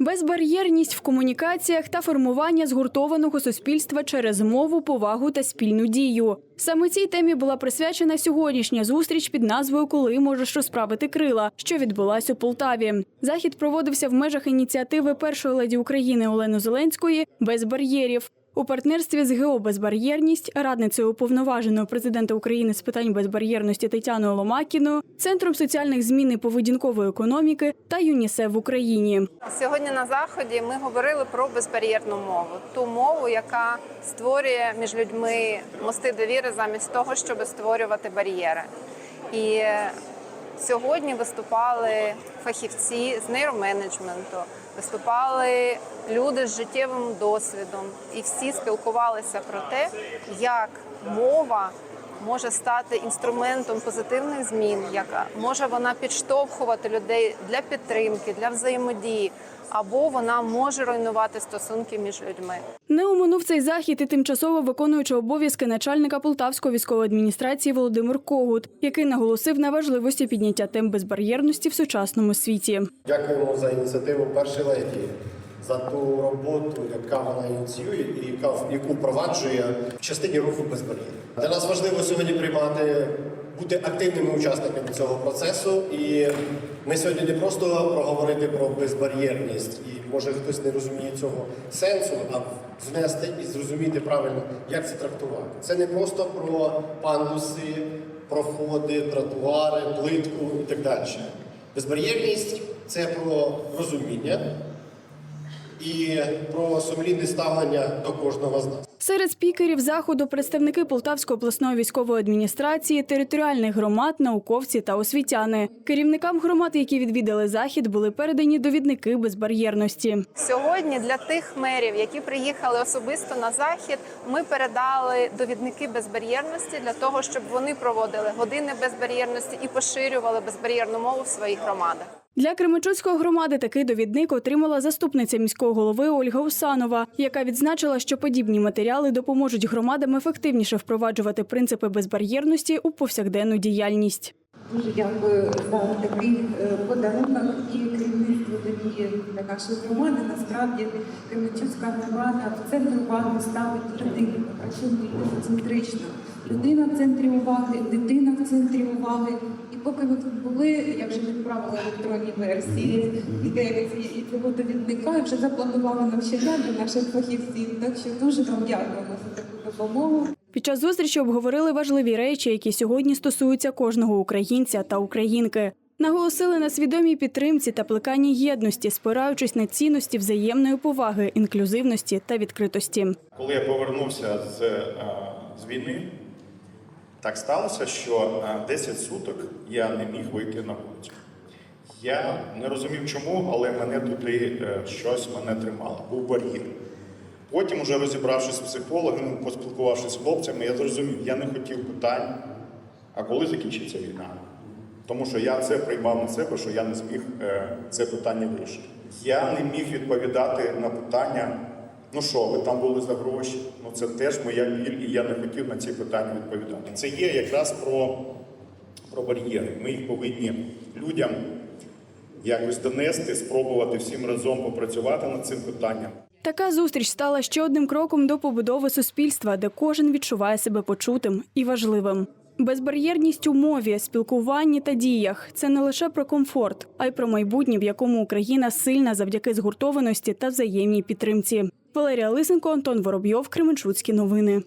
Безбар'єрність в комунікаціях та формування згуртованого суспільства через мову, повагу та спільну дію. Саме цій темі була присвячена сьогоднішня зустріч під назвою Коли можеш розправити крила, що відбулась у Полтаві. Захід проводився в межах ініціативи першої леді України Олени Зеленської без бар'єрів. У партнерстві з ГО «Безбар'єрність», радницею уповноваженого президента України з питань безбар'єрності Тетяною Ломакіною, Центром соціальних змін і поведінкової економіки та ЮНІСЕФ в Україні. Сьогодні на заході ми говорили про безбар'єрну мову, ту мову, яка створює між людьми мости довіри замість того, щоб створювати бар'єри. І сьогодні виступали фахівці з нейроменеджменту, виступали люди з життєвим досвідом, і всі спілкувалися про те, як мова може стати інструментом позитивних змін, яка може вона підштовхувати людей для підтримки, для взаємодії, або вона може руйнувати стосунки між людьми. Не оминув цей захід і тимчасово виконуючи обов'язки начальника Полтавської військової адміністрації Володимир Когут, який наголосив на важливості підняття тем безбар'єрності в сучасному світі. Дякуємо за ініціативу першої леді, за ту роботу, яка вона ініціює і яка яку впроваджує в частині руху без бар'єрів. Для нас важливо сьогодні приймати, бути активними учасниками цього процесу. І ми сьогодні не просто проговорити про безбар'єрність, і може хтось не розуміє цього сенсу, а внести і зрозуміти правильно, як це трактувати. Це не просто про пандуси, проходи, тротуари, плитку і так далі. Безбар'єрність це про розуміння і про сумлінне ставлення до кожного з нас. Серед спікерів заходу представники Полтавської обласної військової адміністрації, територіальних громад, науковці та освітяни. Керівникам громад, які відвідали захід, були передані довідники безбар'єрності. Сьогодні для тих мерів, які приїхали особисто на захід, ми передали довідники безбар'єрності для того, щоб вони проводили години безбар'єрності і поширювали безбар'єрну мову в своїх громадах. Для Кременчуцької громади такий довідник отримала заступниця міського голови Ольга Усанова, яка відзначила, що подібні матеріали допоможуть громадам ефективніше впроваджувати принципи безбар'єрності у повсякденну діяльність. Дуже дякую за такий е, подарунок і керівництво довіє для нашої громади. Насправді Кременчуцька громада в центр уваги ставить людину, працює центрично. Людина в центрі уваги, дитина в центрі уваги. Поки ви тут були, я вже відправила електронні версії ідеї і цього довідника, і вже запланувала навчання для наших фахівців. Так що дуже вам дякуємо за таку допомогу. Під час зустрічі обговорили важливі речі, які сьогодні стосуються кожного українця та українки. Наголосили на свідомій підтримці та плеканні єдності, спираючись на цінності взаємної поваги, інклюзивності та відкритості. Коли я повернувся з, е, з війни, так сталося, що е, 10 суток я не міг вийти на вулицю. Я не розумів чому, але мене туди е, щось мене тримало. Був бар'єр. Потім, уже розібравшись з психологом, поспілкувавшись з хлопцями, я зрозумів, я не хотів питань, а коли закінчиться війна. Тому що я це приймав на себе, що я не зміг е, це питання вирішити. Я не міг відповідати на питання, ну що, ви там були за гроші. Ну це теж моя біль, і я не хотів на ці питання відповідати. Це є якраз про, про бар'єри. Ми їх повинні людям якось донести, спробувати всім разом попрацювати над цим питанням. Така зустріч стала ще одним кроком до побудови суспільства, де кожен відчуває себе почутим і важливим. Безбар'єрність у мові, спілкуванні та діях це не лише про комфорт, а й про майбутнє, в якому Україна сильна завдяки згуртованості та взаємній підтримці. Валерія Лисенко, Антон Воробйов, Кременчуцькі новини.